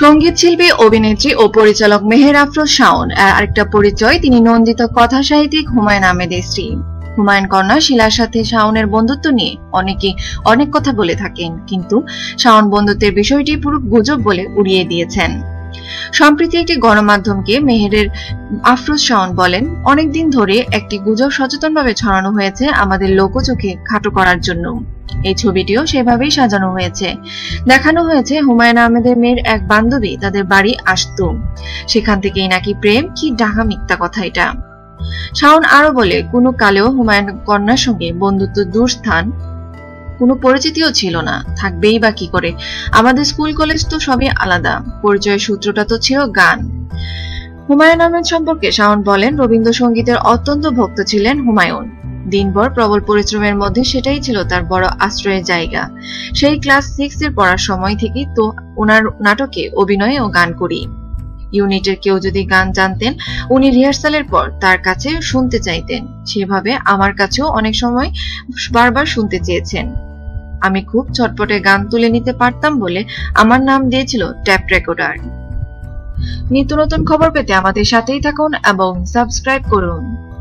সংগীত শিল্পী, অভিনেত্রী ও পরিচালক মেহের আফরোজ শাওন। আর আরেকটা পরিচয়, তিনি নন্দিত কথা সাহিত্যিক হুমায়ুন আহমেদের স্ত্রী। হুমায়ুন কন্যা শিলার সাথে শাওনের বন্ধুত্ব নিয়ে অনেকে অনেক কথা বলে থাকেন, কিন্তু শাওন বন্ধুত্বের বিষয়টি পুরো গুজব বলে উড়িয়ে দিয়েছেন। সম্প্রতি একটি গণমাধ্যমকে মেহেরের আফরোজ শাওন বলেন, অনেকদিন ধরে একটি গুজব সচেতনভাবে ছড়ানো হয়েছে আমাদের লোকচোখে খাটো করার জন্য। এই ছবিটিও সেভাবেই সাজানো হয়েছে। দেখানো হয়েছে হুমায়ুন আহমেদের মেয়ের এক বান্ধবী, তাদের বাড়ি আসতো। সেখান থেকেই নাকি প্রেম, কি ডাহা মিথ্যা কথা এটা? শাওন আরও বলে, কোনো কালেও হুমায়ুন কন্যার সঙ্গে বন্ধুত্ব দূরস্থান কোনো পরিচিতিও ছিল না। থাকবেই বা কি করে? আমাদের স্কুল, কলেজ তো সবই আলাদা। পরিচয়ের সূত্রটা তো ছিল গান। হুমায়ুন আহমেদ সম্পর্কে শাওন বলেন, রবীন্দ্রসঙ্গীতের অত্যন্ত ভক্ত ছিলেন হুমায়ুন। দিনভর প্রবল পরিশ্রমের মধ্যে সেটাই ছিল তার বড় আশ্রয়ের জায়গা। সেই ক্লাস সিক্স এর পড়ার সময় থেকেই তো ওনার নাটকে অভিনয় ও গান করি। ইউনিটের কেউ যদি গান জানতেন, উনি রিহার্সালের পর তার কাছে শুনতে চাইতেন। সেভাবে আমার কাছেও অনেক সময় বারবার শুনতে চেয়েছেন। আমি খুব ছটপটে গান তুলে নিতে পারতাম বলে আমার নাম দিয়েছিল ট্যাপ রেকর্ডার। নিত্য নতুন খবর পেতে আমাদের সাথেই থাকুন এবং সাবস্ক্রাইব করুন।